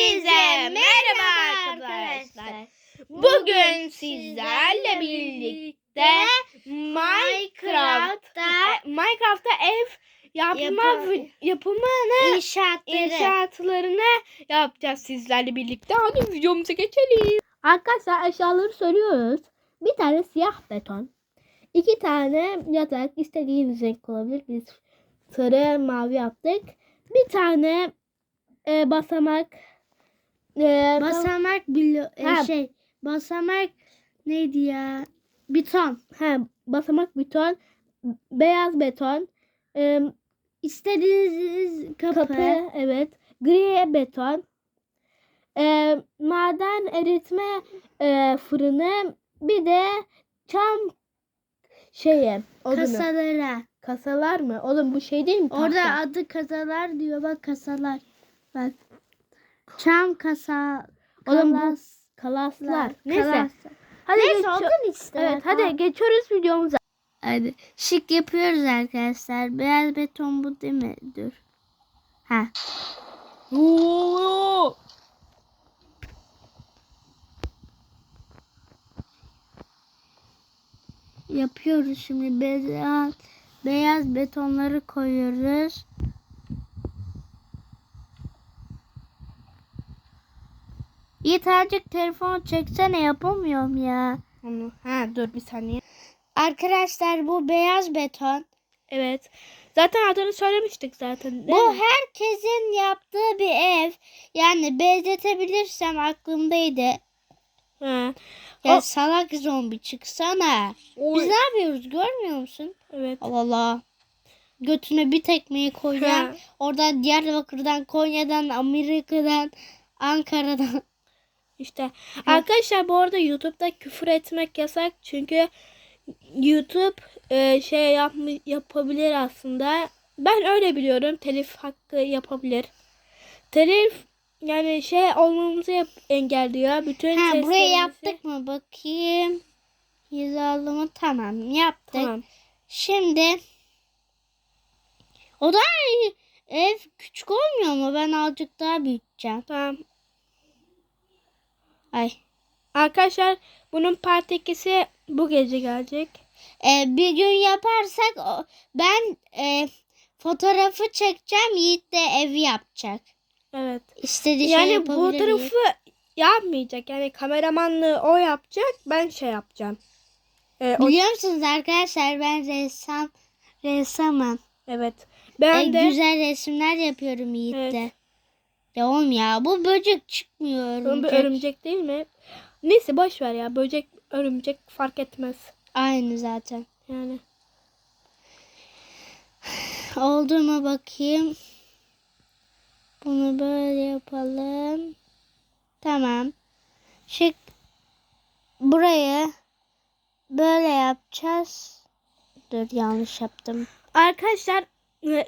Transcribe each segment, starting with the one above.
Hepinize merhaba arkadaşlar. Bugün sizlerle birlikte Minecraft'ta Minecraft'ta ev yapma Yapı- yapımını İnşaatları. inşaatlarını yapacağız sizlerle birlikte. Hadi videomuza geçelim. Arkadaşlar eşyaları soruyoruz. Bir tane siyah beton. iki tane yatak istediğiniz renk olabilir. Biz sarı mavi yaptık. Bir tane e, basamak e, Basamak bilo e, Ha. şey basamak neydi ya? Beton. ha, basamak beton beyaz beton e, İstediğiniz kapı. kapı evet gri beton e, maden eritme e, fırını bir de çam şeyi odunu. Kasalara. kasalar mı oğlum bu şey değil mi Orada tahta? adı kasalar diyor bak kasalar. Bak. Çam kasa. Oğlum bu kalas- kalaslar neyse kalas- hadi Neyse odun işte. evet hadi geçiyoruz videomuza Hadi. Şık yapıyoruz arkadaşlar. Beyaz beton bu değil mi? Dur. Ha. Oo! Yapıyoruz şimdi. Beyaz, beyaz betonları koyuyoruz. Yiğit azıcık telefonu çeksene yapamıyorum ya. Onu. Ha dur bir saniye. Arkadaşlar bu beyaz beton. Evet. Zaten adını söylemiştik zaten. Bu mi? herkesin yaptığı bir ev. Yani benzetebilirsem aklımdaydı. Ha. Ya O- salak zombi çıksana. Oy. Biz ne yapıyoruz görmüyor musun? Evet. Allah Allah. Götüne bir tekmeyi koyacağım. Ha. Oradan Diyarbakır'dan, Konya'dan, Amerika'dan, Ankara'dan. İşte arkadaşlar bu arada YouTube'da küfür etmek yasak çünkü YouTube e, şey yapma, yapabilir aslında. Ben öyle biliyorum. Telif hakkı yapabilir. Telif yani şey olmamızı yap, engelliyor. Bütün Ha burayı seslerimizi- yaptık mı bakayım. Hizalımı tamam yaptık. Tamam. Şimdi o da ev küçük olmuyor mu? Ben azıcık daha büyüteceğim. Tamam. Ay. Arkadaşlar bunun part 2'si bu gece gelecek. Ee, bir gün yaparsak o- ben e, fotoğrafı çekeceğim. Yiğit de evi yapacak. Evet. İstediği şey Yani yapabilir tarafı Yiğit. yapmayacak. Yani kameramanlığı o yapacak. Ben şey yapacağım. Ee, o, Biliyor musunuz arkadaşlar ben ressam ressamım. evet. E, Ben de güzel resimler yapıyorum Yiğit'te. Evet. Ya oğlum ya bu böcek çıkmıyor. Bunun bir örümcek. örümcek değil mi? Neyse boş ver ya. Böcek, örümcek fark etmez. Aynı zaten. Yani. Oldu mu bakayım. Bunu böyle yapalım. Tamam. Şık. Burayı böyle yapacağız. Dur yanlış yaptım. Arkadaşlar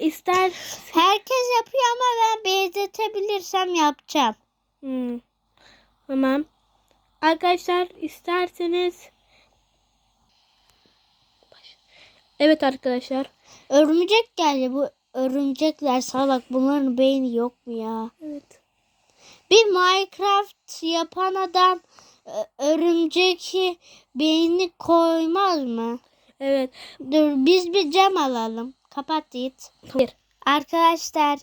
ister Herkes yapıyor ama ben benzetebilirsem yapacağım. Hmm. Tamam. Arkadaşlar isterseniz Evet arkadaşlar. Örümcek geldi. Bu örümcekler salak. Bunların beyni yok mu ya? Evet. Bir Minecraft yapan adam ö- örümcek beyni koymaz mı? Evet. Dur biz bir cam alalım. Kapat Yiğit. Arkadaşlar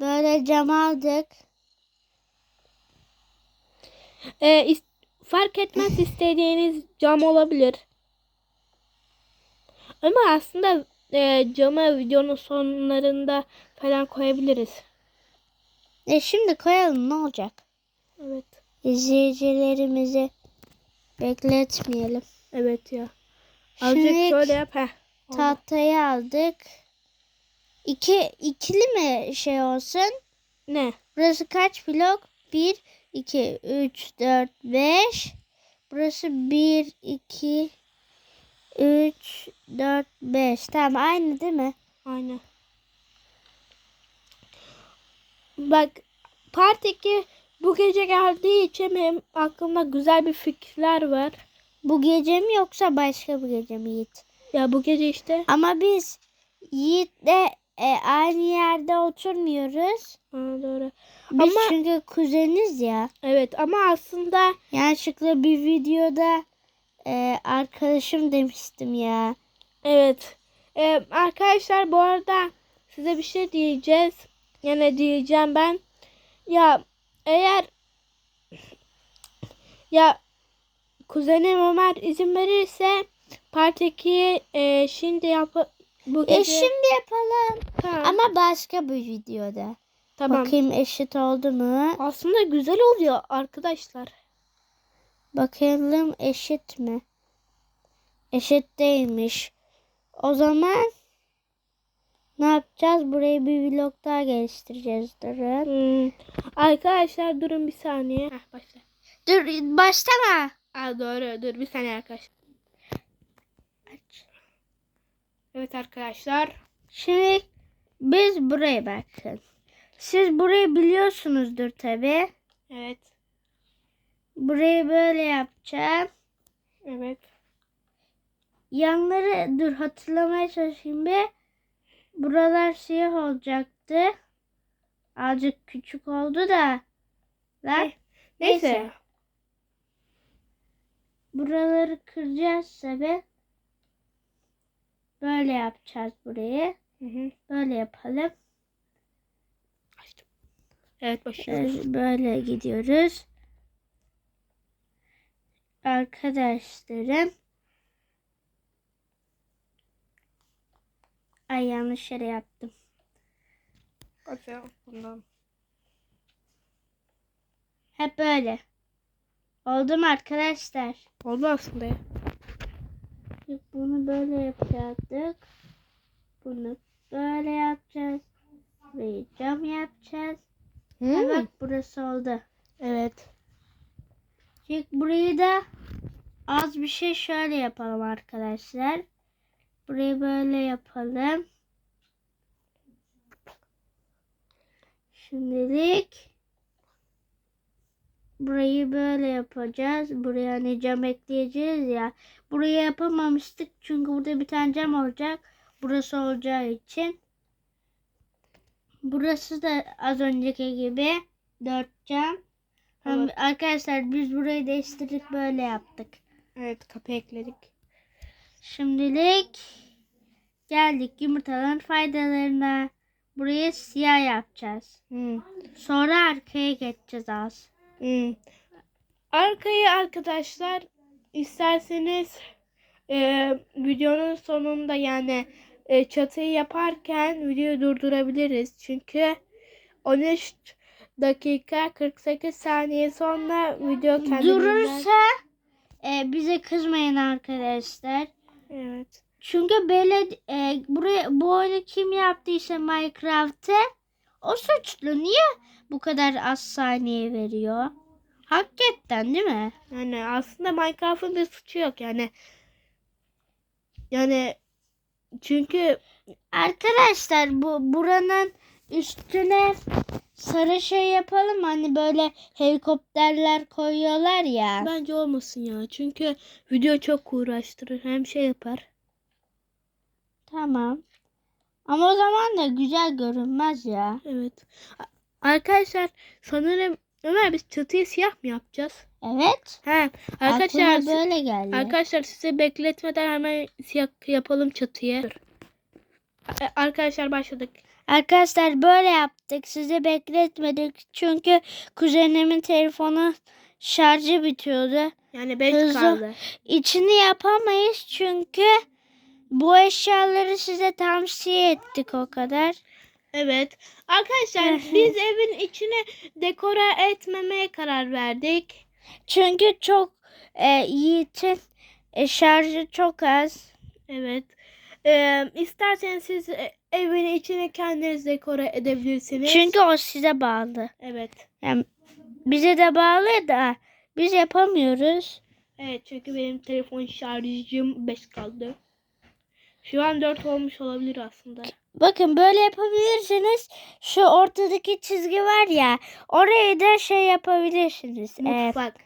böyle cam aldık. E, is- fark etmez istediğiniz cam olabilir. Ama aslında e, camı videonun sonlarında falan koyabiliriz. E şimdi koyalım ne olacak? Evet. İzleyicilerimizi bekletmeyelim. Evet ya. Azıcık Şimdi şöyle yap. Heh. Tahtayı aldık. İki, ikili mi şey olsun? Ne? Burası kaç blok? 1, 2, 3, 4, 5. Burası 1, 2, 3, 4, 5. Tamam aynı değil mi? Aynen. Bak part 2 bu gece geldiği için benim aklımda güzel bir fikirler var. Bu gece mi yoksa başka bir gece mi Yiğit? Ya bu gece işte. Ama biz Yiğit'le e, aynı yerde oturmuyoruz. Ha, doğru. Biz Ama- çünkü kuzeniz ya. Evet ama aslında Yanlışlıkla bir videoda e, arkadaşım demiştim ya. evet. Ee, arkadaşlar bu arada size bir şey diyeceğiz. Yine diyeceğim ben. Ya eğer ya kuzenim Ömer izin verirse Part 2'yi e, şimdi yap bu gece. E şimdi yapalım. Tamam. Ama başka bir videoda. tamam. Bakayım eşit oldu mu? Aslında güzel oluyor arkadaşlar. Bakalım eşit mi? Eşit değilmiş. O zaman ne yapacağız? Burayı bir vlog daha geliştireceğiz. Durun. Hmm. Arkadaşlar durun bir saniye. Heh, başla. Dur başlama. Aa, doğru dur bir saniye arkadaşlar. Evet arkadaşlar. Şimdi biz buraya bakın. Siz burayı biliyorsunuzdur tabi. Evet. Burayı böyle yapacağım. Evet. Yanları dur hatırlamaya çalışayım bir. Buralar siyah olacaktı. Azıcık küçük oldu da. Lan. Neyse. Neyse. Buraları kıracağız tabi. Böyle yapacağız burayı. Hı hı. Böyle yapalım. Açtım. Evet başlıyoruz. Böyle- Böyle gidiyoruz. Arkadaşlarım. Ay yanlış yere yaptım. Açalım bundan. Hep böyle. Oldu mu arkadaşlar? Oldu aslında ya. Bunu böyle yapacaktık. Bunu böyle yapacağız. Burayı cam yapacağız. Ha, bak burası oldu. Evet. Şimdi burayı da az bir şey şöyle yapalım arkadaşlar. Burayı böyle yapalım. Şimdilik burayı böyle yapacağız. Buraya hani cam ekleyeceğiz ya. Buraya yapamamıştık çünkü burada bir tane cam olacak. Burası olacağı için. Burası da az önceki gibi dört cam. Evet. Arkadaşlar biz burayı değiştirdik böyle yaptık. Evet kapı ekledik. Şimdilik geldik yumurtaların faydalarına. Burayı siyah yapacağız. Hmm. Sonra arkaya geçeceğiz az. Hmm. Arkayı arkadaşlar isterseniz e, videonun sonunda yani e, çatıyı yaparken videoyu durdurabiliriz. Çünkü 13 dakika 48 saniye sonra video kendiliğinden... Durursa e, bize kızmayın arkadaşlar. Evet. Çünkü böyle e, buraya bu oyunu kim yaptıysa Minecraft'ı o suçlu. Niye bu kadar az saniye veriyor? Hakikaten değil mi? Yani aslında Minecraft'ın bir suçu yok yani. Yani çünkü Arkadaşlar bu buranın üstüne sarı şey yapalım hani böyle helikopterler koyuyorlar ya. bence olmasın ya. Çünkü video çok uğraştırır. Hem şey yapar. Tamam. Ama o zaman da güzel görünmez ya. Evet. Arkadaşlar sanırım Ömer biz çatıyı siyah mı yapacağız? Evet. He. Arkadaşlar Aklıma böyle geldi. arkadaşlar size bekletmeden hemen siyah yapalım çatıyı. Dur. Arkadaşlar başladık. Arkadaşlar böyle yaptık. Sizi bekletmedik. Çünkü kuzenimin telefonu şarjı bitiyordu. Yani 5 Hızlı. kaldı. İçini yapamayız çünkü bu eşyaları size tavsiye ettik o kadar. Evet. Arkadaşlar biz evin içine dekora etmemeye karar verdik. Çünkü çok e, Yiğit'in e, şarjı çok az. Evet. Ee, isterseniz siz e, evin içine kendiniz dekora edebilirsiniz. Çünkü o size bağlı. Evet. Yani bize de bağlı da biz yapamıyoruz. Evet çünkü benim telefon şarjım 5 kaldı. Şu an 4 olmuş olabilir aslında. Bakın böyle yapabilirsiniz. Şu ortadaki çizgi var ya orayı da şey yapabilirsiniz. Ee, Mutfak.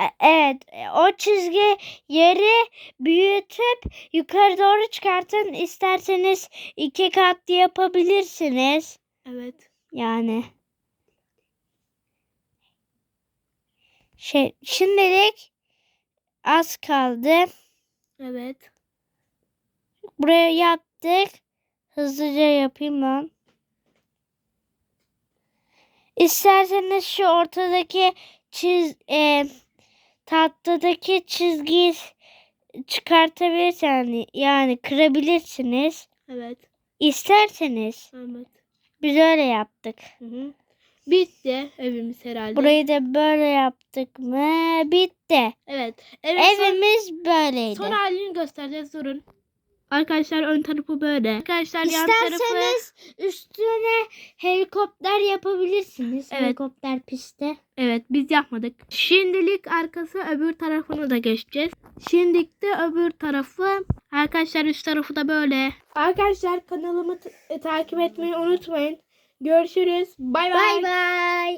e- evet o çizgi yeri büyütüp yukarı doğru çıkartın. İsterseniz iki katlı yapabilirsiniz. Evet. Yani Şey, şimdilik az kaldı. Evet. Buraya yaptık. Hızlıca yapayım ben. İsterseniz şu ortadaki çiz e, tahtadaki çizgiyi çıkartabilirsiniz yani, yani kırabilirsiniz. Evet. İsterseniz Evet. biz öyle yaptık. Hı hı. Bitti evimiz herhalde. Burayı da böyle yaptık mı? Bitti. Evet. Evet. son- Evimiz böyleydi. Son halini göstereceğiz durun. Arkadaşlar ön tarafı böyle. Arkadaşlar yan tarafı İsterseniz üstüne helikopter yapabilirsiniz. Evet. Helikopter pistte. Evet biz yapmadık. Şimdilik arkası öbür tarafını da geçeceğiz. Şimdilik de öbür tarafı. Arkadaşlar üst tarafı da böyle. Arkadaşlar kanalımı takip etmeyi unutmayın. Görüşürüz. Bay Bay bay.